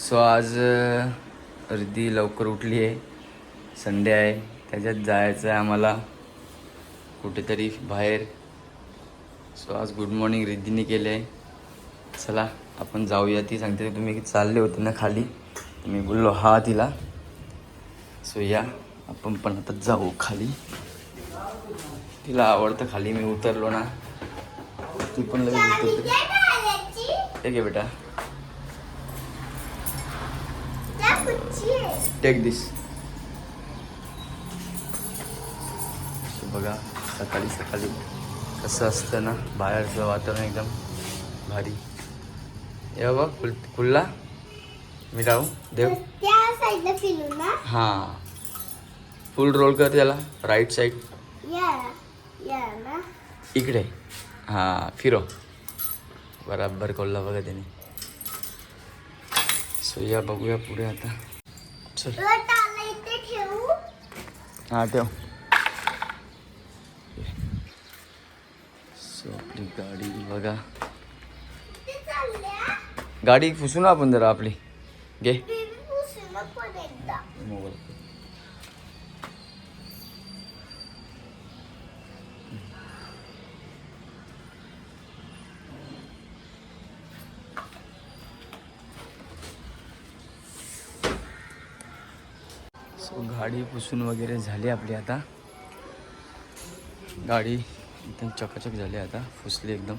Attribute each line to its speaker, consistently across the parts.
Speaker 1: So आज रिद्धी लवकर उठली आहे संडे आहे. त्याच्यात जायचं आहे आम्हाला कुठेतरी बाहेर. सो आज गुड मॉर्निंग रिद्धीने केले आहे चला आपण जाऊया. ती सांगते तुम्ही चालले होते ना खाली. मी बोललो हा तिला. सो या आपण पण आता जाऊ खाली. तिला आवडतं खाली. मी उतरलो ना. ती पण लगेच उतरते. ठीक आहे बेटा. टेक दिस बघा सकाळी सकाळी कसं असतं ना बाहेरचं वातावरण एकदम भारी हे बघ खुल खुल्ला मी राहू देव हां फुल रोल कर त्याला राईट साईड
Speaker 2: या या ना
Speaker 1: इकडे हां फिरो बराबर कोल्हा बघा त्याने सो या बघूया पुढे आता चल. हां ठेव. सो आपली गाडी बघा. गाडी पुसू ना आपण जरा आपली. घे. मोबाईल. गाडी पुसून वगैरे झाली आपली आता. गाडी एकदम चकाचक झाली आता फुसली एकदम.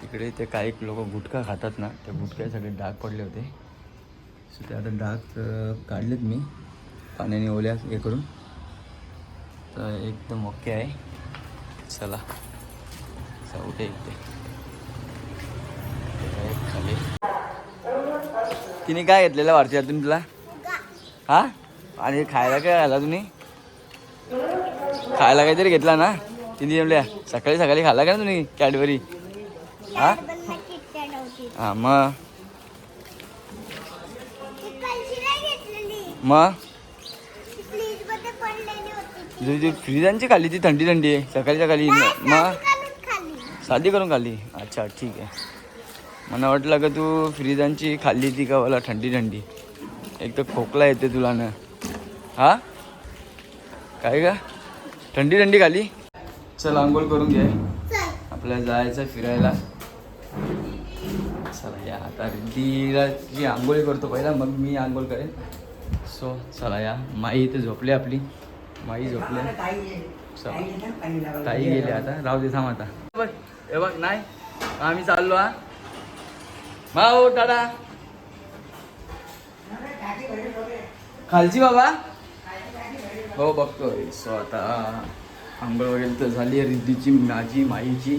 Speaker 1: तिकडे ते काही लोक गुटखा खातात ना त्या गुटख्या सगळे डाग पडले होते. सो ते आता डाग काढलेत मी पाण्याने ओल्या हे करून तर एकदम ओके आहे. चला. जाऊ दे इथे ते खाली तिने काय घेतलेलं वारच्यातून तुला? हा? आणि खायला काय आला तुम्ही? खायला काहीतरी घेतला ना? तिने जमल्या सकाळी सकाळी खाल्ला का ना तुम्ही कॅडबरी? हा? हा मग? मग? तुझी फ्रीजांची खाल्ली ती थंडी थंडी आहे. सकाळी सकाळी मग?
Speaker 2: साधी
Speaker 1: साधी करून खाल्ली. अच्छा ठीक आहे. मला वाटलं का तू फ्रीजांची खाल्ली ती का? मला थंडी थंडी. एक तर खोकला येते तुला ना. हा? काय का थंडी थंडी खाली? चल आंघोळ करून घे. आपल्याला जायचं फिरायला. चला या. आता रिद्धीला जी आंघोळी करतो पहिला मग मी आंघोळ करेन. सो चला या. माई इथे झोपली आपली. माई झोपले. चला ताई गेले. आता. राहू दे थांब आता. बघ हे बघ नाही. आम्ही चाललो हा. माऊ टाटा. खालची बाबा. हो बघतोय. सो आता आंघोळ वगैरे तर झाली आहे रिद्धीची माझी माईची.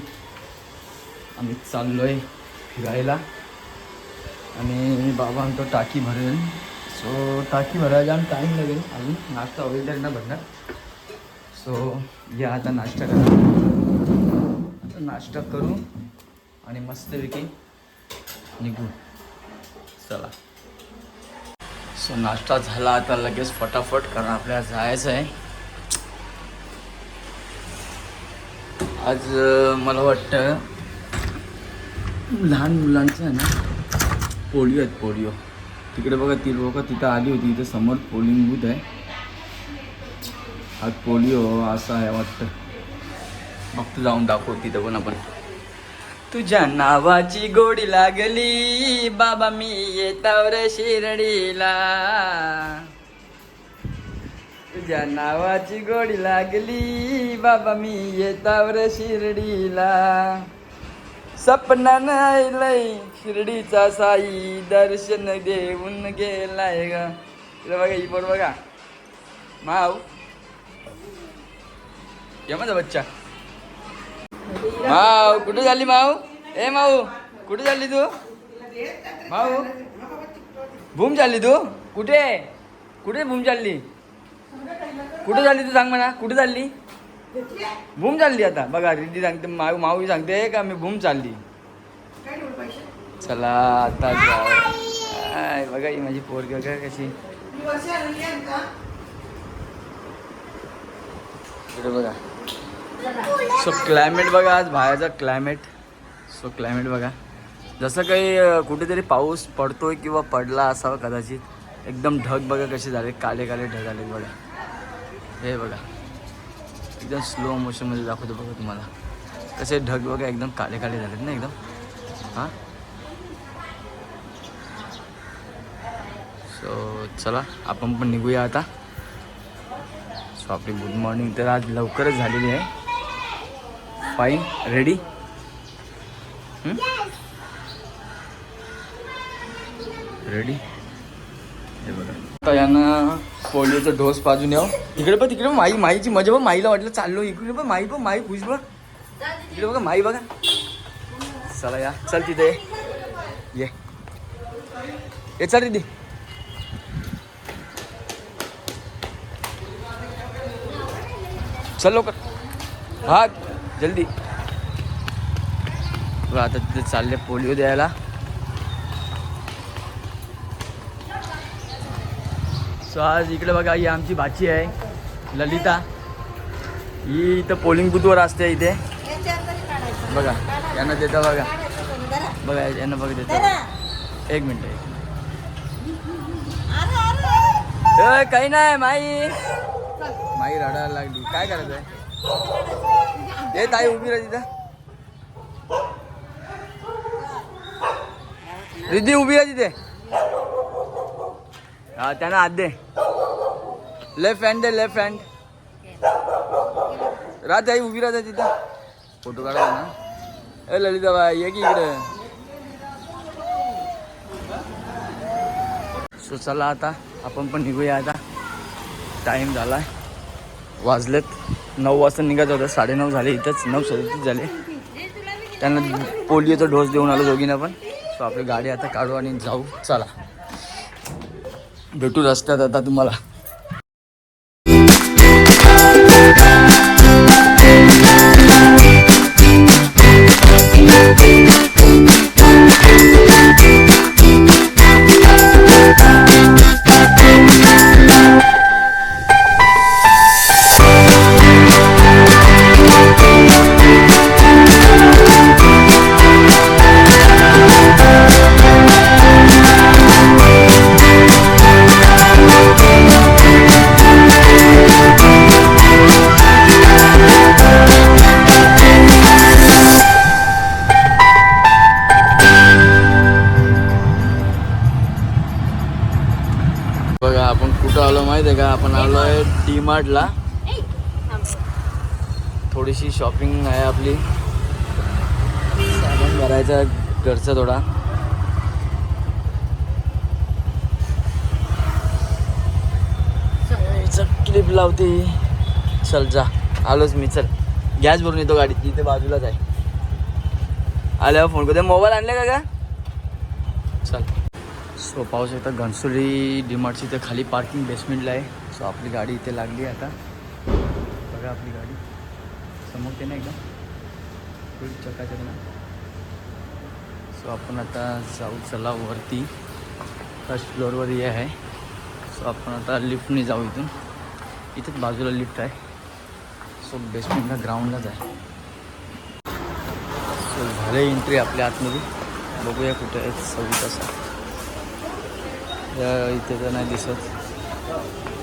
Speaker 1: आम्ही चाललोय फिरायला. आणि बाबा आमचं टाकी भरेल. सो टाकी भरायला आणि टाईम लागेल. अजून नाश्ता होईल तर ना भरणार. सो या आता नाश्ता करा. आता नाश्ता करू आणि मस्तपैकी निघू. चला. सो नाश्ता झाला आता लगेच फटाफट कारण आपल्याला जायचं आहे. आज मला वाटतं लहान मुलांचं आहे ना पोलिओ आहेत पोलिओ. तिकडे बघा ती लोक तिथं आली होती इथं समोर पोलिंग बूथ आहे. आज पोलिओ असं आहे वाटतं. फक्त जाऊन दाखव तिथं पण आपण. तुझ्या नावाची गोडी लागली. बाबा मी येतावर शिर्डीला. तुझ्या नावाची गोडी लागली. बाबा मी येतावर शिर्डीला. सपनानं आयलय शिर्डीचा साई. दर्शन देऊन गेलाय ग. बघा ही पोर बघा. माव या माझा बच्चा. माव कुठे झाली माऊ? ए माऊ कुठे झाली तू? माऊ भूम चालली तू? कुठे? कुठे भूम चालली? कुठे झाली तू सांग म्हणा कुठे चालली? भूम चालली आता. बघा रिद्धी सांगते माऊ माऊ सांगते का मी भूम चालली? चला आता जाऊ. बघा ही माझी पोरगी बघा कशी. बघा. सो क्लायमेट बघा आज बाहेरचा क्लायमेट सो क्लायमेट बघा. जसं काही कुठेतरी पाऊस पडतोय किंवा पडला असावा कदाचित एकदम ढग बघा कसे झाले काले काले ढग आले बघा. हे बघा. एकदम स्लो मोशनमध्ये दाखवतो बघा तुम्हाला. कसे ढग बघा एकदम काले काले झालेत ना एकदम. हां? सो चला आपण पण निघूया आता. सो आपली गुड मॉर्निंग तर आज लवकरच झालेली आहे. फाईन रेडी रेडी हे बघा. आता पोलिओचा डोस पाजून याव. इकडे पण तिकडे माई माईची मजा बघ माईला वाटलं चाललो. इकडे पण माई पण माई खुश बघ. इकडे बघा माई बघा. चला या चल तिथे. ये. ये चल दीदी चल लवकर. हा. जल्दी. बघा आता तिथे चालले पोलिओ द्यायला. सो आज इकडे बघा ही आमची भाची आहे ललिता. ही इथं पोलिंग बूथवर असते इथे. बघा यांना देता बघा. बघा यांना बघा देता एक मिनिट एक काही नाही माई. माई रडायला लागली. काय करायचं आहे ये ताई उभी राहा तिथं रिद्धी उभी राहा तिथे हा त्यांना हात दे लेफ्ट हँड दे लेफ्ट हँड रात आई उभी राहते तिथं फोटो काढायला ना ए ललिता बाई ये की इकडे सो चला आता आपण पण निघूया आता टाईम झाला वाजलेत. नऊ वाजता निघायचं होतं. साडेनऊ झाले इथंच. नऊ सदतीस झाले. त्यांना पोलिओचा डोस देऊन आलो दोघींना पण. सो आपली गाडी आता काढू आणि जाऊ. चला. भेटू रस्त्यात आता तुम्हाला. कुठं आलो माहिती आहे का? आपण आलो आहे डी मार्टला थोडीशी शॉपिंग आहे आपली. सामान भरायचा घरचा थोडा. क्लिप लावते. चल जा. आलोच मी चल. गॅस भरून येतो गाडीत. तिथे बाजूलाच आहे. आल्यावर फोन करते मोबाईल आणले का का सो पाहू शकता घनसोली डिमार्टची इथे खाली पार्किंग बेसमेंटला आहे. सो आपली गाडी इथे लागली आहे आता. बघा आपली गाडी. समोर ते नाही एकदम फुल चकाचक ना. सो आपण आता जाऊ चला वरती. फर्स्ट फ्लोअरवर हे आहे. सो आपण आता लिफ्टने जाऊ इथून. इथेच बाजूला लिफ्ट आहे. सो बेसमेंटला ग्राउंडलाच आहे. सो झाले एंट्री आपल्या आतमध्ये. बघूया कुठे आहे सव्वीस असा या इथे तर नाही दिसत.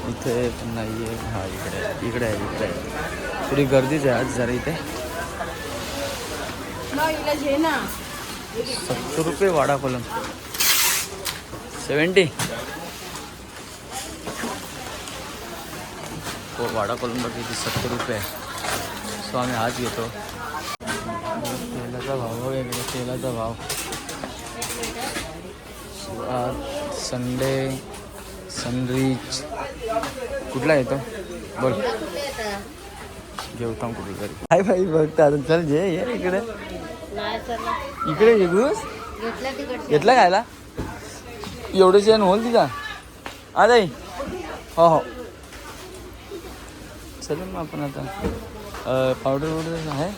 Speaker 1: इथे पण नाही आहे हा इकडे. इकडे आहे इकडे आहे. थोडी गर्दीच आहे आज जरा इथे. सत्तर रुपये वाडा कोलम सेवन्टी. हो वाडा कोलंबा किती सत्तर रुपये सो आम्ही हाच घेतो तेलाचा भाव वेगळा तेलाचा भाव. आज संडे सनरीच. कुठला येतो बोल. जेवता कुठेतरी काय भाई बघता आता चल जे ये इकडे. इकडे ये घुस. घेतला खायला? एवढं जेवण होल तिचा अरे हो हो. चल मग आपण आता पावडर वगैरे आहे?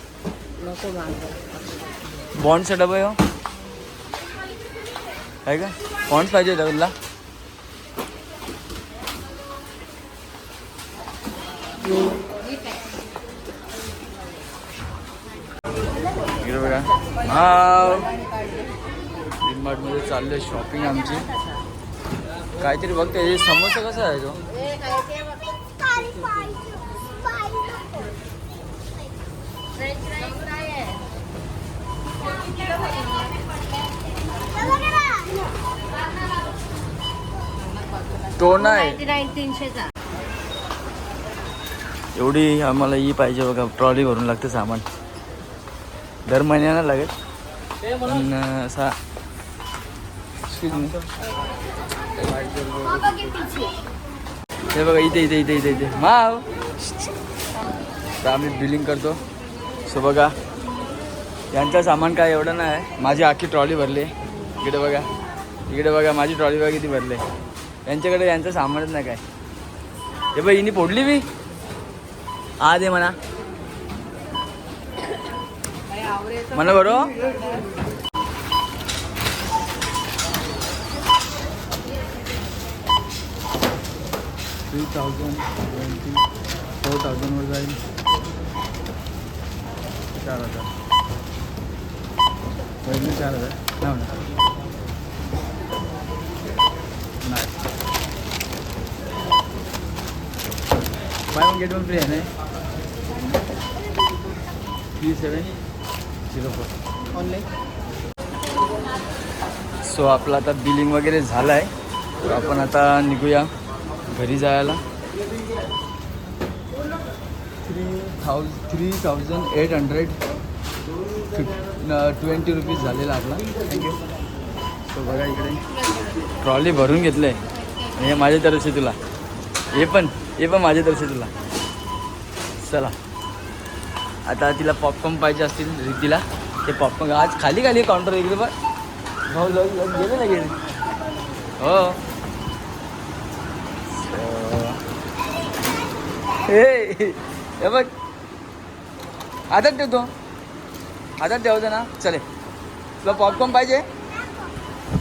Speaker 1: बॉन्डचा डबा आहे हो? आहे का? बॉन्ड पाहिजे होता तुला इकडे बघा. नावमध्ये चालले शॉपिंग आमची. काहीतरी बघते. समोसा कसा आहे तो?
Speaker 2: काली
Speaker 1: तो नाही.
Speaker 3: तीनशेचा
Speaker 1: एवढी आम्हाला ही पाहिजे बघा ट्रॉली भरून लागते सामान. दर महिन्याला लागेल. पण असा.
Speaker 2: हा.
Speaker 1: हे बघा इथे इथे इथे इथे इथे. माव. तर आम्ही बिलिंग करतो. सो बघा. यांचं सामान काय एवढं नाही. माझी आखी ट्रॉली भरली. इकडे बघा. इकडे बघा माझी ट्रॉली बघा किती भरली. यांच्याकडे यांचं सामानच नाही काय. हे बाई हिनी फोडली मी आ दे म्हणा. म्हणा बरो हो. थ्री थाउजंड ट्वेंटी फोर थाउजंडवर जाईल चार हजार. पहिले चार हजार. नाही म्हणा नाही buy one get one free आहे ना three seven zero four online so आपलं आता बिलिंग वगैरे झालं आहे तर आपण आता निघूया घरी जायला. Three thousand three thousand eight hundred fifty twenty rupees झालेला आपला. थँक्यू सो बघा इकडे. ट्रॉली भरून घेतलं आहे आणि हे माझ्या तर्फे तुला. हे पण. हे पण माझ्या तर्फे तुला. चला. आता तिला पॉपकॉर्न पाहिजे असतील रिद्धीला ते पॉपकॉर्न आज खाली खाली काउंटर इकडे पण भाऊ लग गेले ना गेले. हो. हे बघ. हातात ठेवतो हातात ठेवतो ना. चले. तुला पॉपकॉर्न पाहिजे?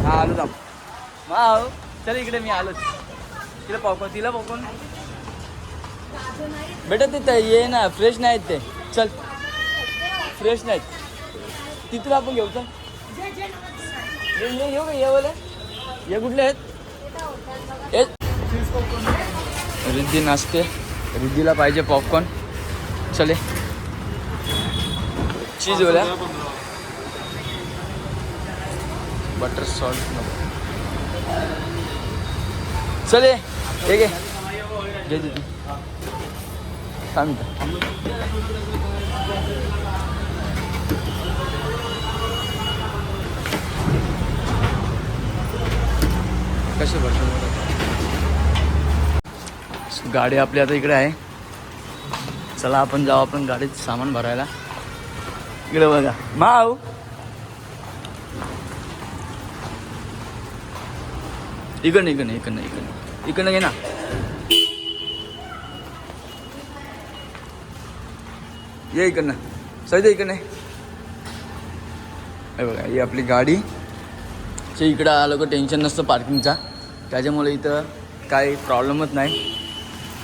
Speaker 1: हा आलो थांब. माव चल इकडे मी आलोच. तिला पॉपकॉर्न तिला पॉपकॉर्न बेटा ते ये ना फ्रेश नाहीत ते. चल. फ्रेश नाहीत. तिथून आपण घेऊ चल. येऊ का ये बोले ये कुठले आहेत? रिद्धी नाचते रिद्धीला पाहिजे पॉपकॉर्न चले चीज बोल्या बटर सॉल्ट नको चले हे घे. घे म्हणता कसे भरतो गाडी आपली आता इकडे आहे. चला आपण जाऊ आपण गाडीत सामान भरायला. इकडे बघा. माव इकडनं इकडनं इकडनं इकडनं. इकडनं घे ना. ये इकडनं. सहित इकडनं. हे बघा ही आपली गाडी. चे इकडं आलं का टेन्शन नसतं पार्किंगचा त्याच्यामुळे इथं काही प्रॉब्लेमच नाही.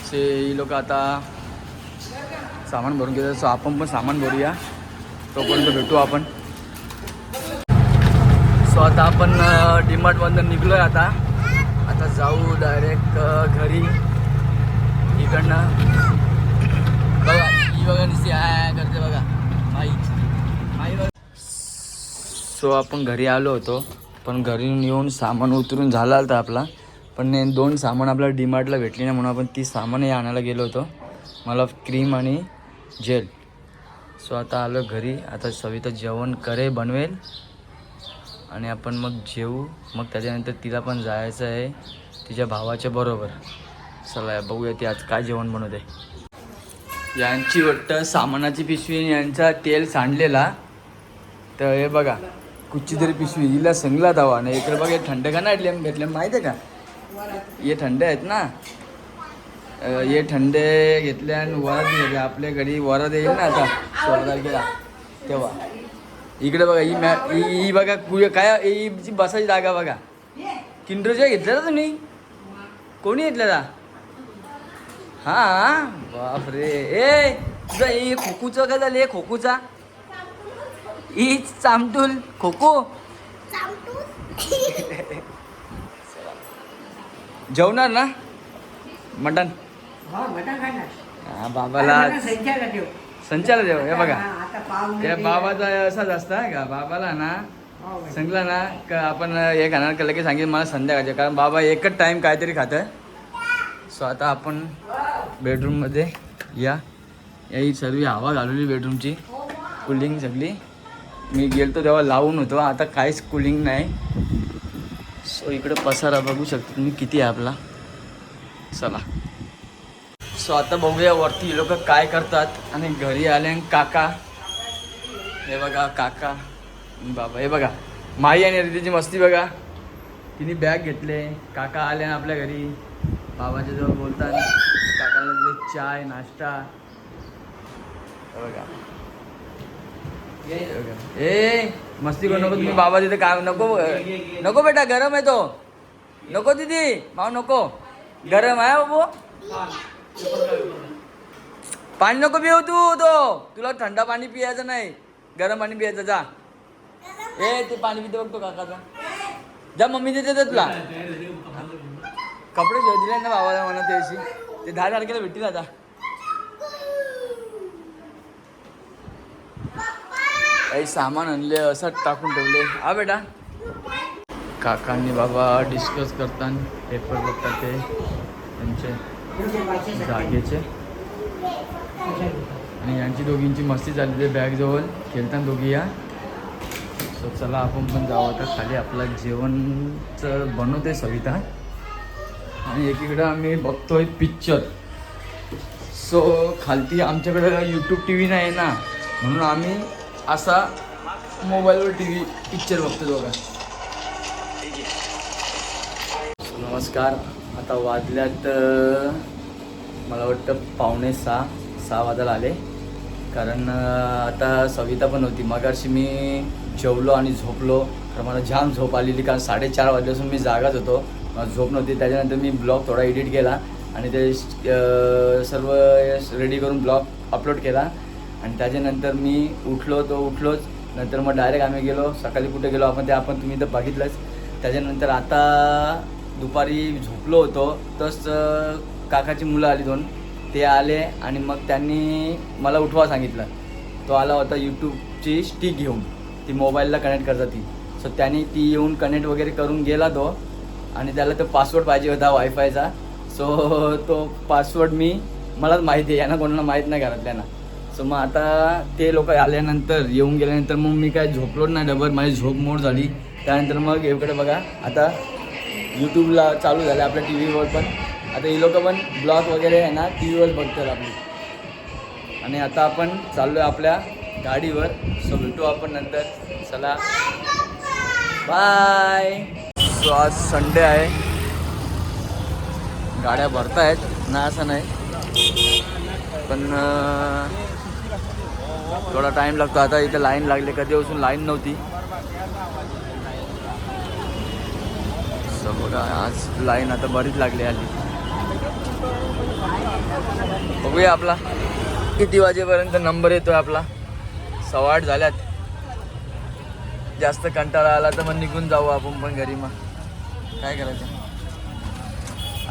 Speaker 1: से ही लोक आता सामान भरून घेतात. सो आपण पण सामान भरूया. तोपर्यंत भेटू आपण. सो आता आपण डीमार्टमधून निघलो आहे आता. आता जाऊ डायरेक्ट घरी. इकडनं. बघा करते बघा. बघा. सो आपण घरी आलो होतो पण घरी येऊन सामान उतरून झाला होता आपला. पण दोन सामान आपल्याला डीमार्टला भेटली नाही म्हणून आपण ती सामानही आणायला गेलो होतो. मला क्रीम आणि जेल. सो आता आलो घरी. आता सविता जेवण करे बनवेल. आणि आपण मग जेवू मग त्याच्यानंतर तिला पण जायचं आहे. तिच्या भावाच्या बरोबर. चला बघूया ती आज काय जेवण बनवते. यांची वाटतं सामानाची पिशवी आणि यांचा तेल सांडलेला. तर हे बघा कुठची तरी पिशवी हिला संगला दवा. ना इकडे बघा थंड का नाही भेटले माहिती आहे का? हे थंड आहेत ना? हे थंडे घेतले आणि वरात घेतले. आपल्या घरी वरात येईल ना आता सोळा तारखेला. तेव्हा. इकडे बघा ही मॅ ही ही बघा कु- काय ही बसायची जागा बघा. किंडरच्या घेतल्या तुम्ही? कोणी घेतल्या हा? बापरे. ए तुझा हे खोकूचं काय झालं? हे खोकूचा? ही चामटूल खोको? जेवणार ना? मटन
Speaker 3: हो मटण खाणार.
Speaker 1: हा, बाबाला
Speaker 3: संचाला
Speaker 1: देव हे बघा.
Speaker 3: हा,
Speaker 1: बाबाचा असाच असता का? बाबाला ना
Speaker 3: हो.
Speaker 1: सांगला ना का आपण हे खाणार केलं की सांगेल मला संध्याकाळचे. कारण बाबा एकच टाइम काहीतरी खातं सो आता आपण बेडरूममध्ये या. याही सर्व हवा घालवली बेडरूमची कूलिंग सगळी. मी गेलतो तेव्हा लावून होतो. आता काहीच कूलिंग नाही. सो इकडं पसारा बघू शकतो तुम्ही किती आहे आपला. चला. सो आता बघूया वरती लोक काय करतात. आणि घरी आले काका. हे बघा काका. बाबा हे बघा. माई आणि रितीची मस्ती बघा. तिने बॅग घेतले. काका आले आपल्या घरी. बाबाच्या जवळ बोलतात काकाला दिले चाय नाश्ता हे बघा हे. ए मस्ती करू नको तुम्ही बाबा तिथे काय नको नको बेटा गरम आहे तो नको दीदी माऊ नको गरम आहे बाबू पाणी नको पिऊ तू तो तुला थंड पाणी पियाचं नाही गरम पाणी पियाचं जा ए ते पाणी पिते बघतो काकाचा जा मम्मी देते ते तुला कपडे शिव दिले ना बाबाला म्हणा ते ते दहा तारखेला भेटतील आता. काही सामान आणले असं टाकून ठेवले. हा बेटा. काकांनी बाबा डिस्कस करताना पेपर बघतात ते त्यांचे जागेचे. आणि यांची दोघींची मस्ती झाली ते बॅग जवळ. खेळताना दोघी या. सो चला आपण पण जाऊ आता. खाली आपलं जेवणचं बनवते सविता. आणि एकीकडं आम्ही बघतोय पिक्चर सो खालती आमच्याकडे यूट्यूब टी व्ही नाही ना म्हणून आम्ही असा मोबाईलवर टी व्ही पिक्चर बघतो बघा नमस्कार. आता वाजल्यात मला वाटतं पावणे सहा सहा वाजायला आले. कारण आता सविता पण होती. मगाशी मी जेवलो आणि झोपलो. तर मला जाम झोप आलेली कारण साडेचार वाजल्यापासून मी जागाच होतो. झोप नव्हती. त्याच्यानंतर मी ब्लॉग थोडा एडिट केला आणि ते सर्व रेडी करून ब्लॉग अपलोड केला. आणि त्याच्यानंतर मी उठलो तो उठलोच. नंतर मग डायरेक्ट आम्ही गेलो सकाळी कुठे गेलो आपण ते आपण तुम्ही तर बघितलंच. त्याच्यानंतर आता दुपारी झोपलो होतो. तस काकाची मुलं आली दोन. ते आले आणि मग त्यांनी मला उठवा सांगितलं. तो आला होता यूट्यूबची स्टिक घेऊन. ती मोबाईलला कनेक्ट करतात ती. सो त्याने ती येऊन कनेक्ट वगैरे करून गेला तो. आणि त्याला तो पासवर्ड पाहिजे होता वायफायचा सो तो पासवर्ड मी मलाच माहिती आहे यांना कोणाला माहीत नाही घरातल्यांना. सो मग आता ते लोक आल्यानंतर येऊन गेल्यानंतर मग मी काय झोपलो नाही डबर माझी झोप मोड झाली. त्यानंतर मग इकडे बघा आता यूट्यूबला चालू झालं आपल्या टी व्हीवर पण. आता ही लोक पण ब्लॉग वगैरे आहे ना टी व्हीवर बघतात आपली. आणि आता आपण चाललो आहे आपल्या गाडीवर. सो भेटू आपण नंतर. चला. बाय सो आज संडे आहे. गाड्या भरतायत. ना असं नाही. पण थोडा टाईम लागतो. आता इथे लाईन लागली. कधीपासून लाईन नव्हती. सो बघा आज लाईन आता बरीच लागली आली बघूया आपला. किती वाजेपर्यंत नंबर येतोय आपला? सव्वा आठ झाल्यात. जास्त कंटाळा आला तर मग निघून जाऊ आपण पण घरी मग. काय करायचं?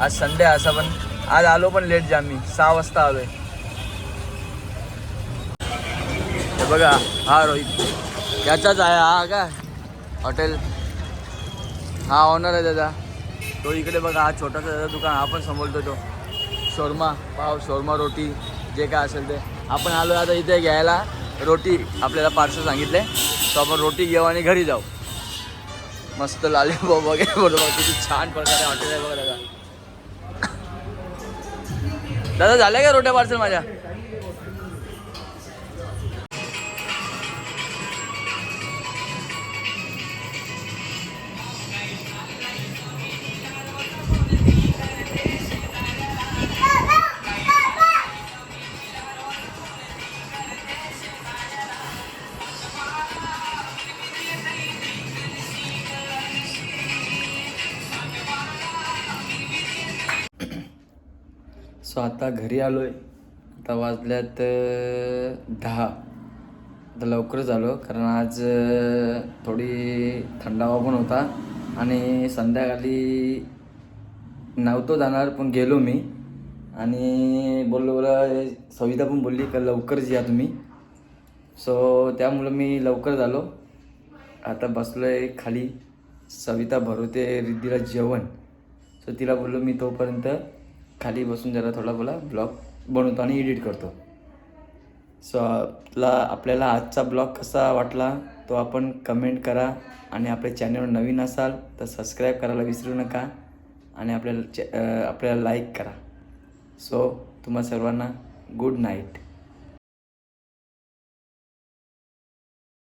Speaker 1: आज संडे असा पण आज आलो पण लेट जा मी. सहा वाजता आलोय. बघा हा रोहित. याचाच आहे हा काय हॉटेल. हा ऑनर आहे दादा. तो इकडे बघा हा छोटासा दादा दुकान हा पण संभलतो तो. शोरमा पाव शोरमा रोटी जे काय असेल ते. आपण आलो आता इथे घ्यायला. रोटी आपल्याला पार्सल सांगितले तो आपण रोटी घेऊ आणि घरी जाऊ. मस्त लालीबाब वगैरे बरोबर किती छान प्रकारे हॉटेल आहे बघा दादा. दादा झाल्या का रोट्या पार्सल माझ्या? आता घरी आलो आहे आता वाजल्यात दहा. आता लवकरच आलो कारण आज थोडी थंडावा पण होता आणि संध्याकाळी नव्हतो जाणार पण गेलो मी. आणि बोललो बोला सविता पण बोलली का लवकरच या तुम्ही. सो त्यामुळं मी लवकर झालो आता बसलो आहे खाली. सविता भरवते रिद्धीला जेवण. सो तिला बोललो मी तोपर्यंत खाली बसून जरा थोडा बोला ब्लॉग बनवतो आणि एडिट करतो. सो आपला आपल्याला आजचा ब्लॉग कसा वाटला तो आपण कमेंट करा. आणि आपल्या चॅनलवर नवीन असाल तर सबस्क्राईब करायला विसरू नका. आणि आपल्याला चॅ आपल्याला लाईक करा. सो तुम्हा सर्वांना गुड नाईट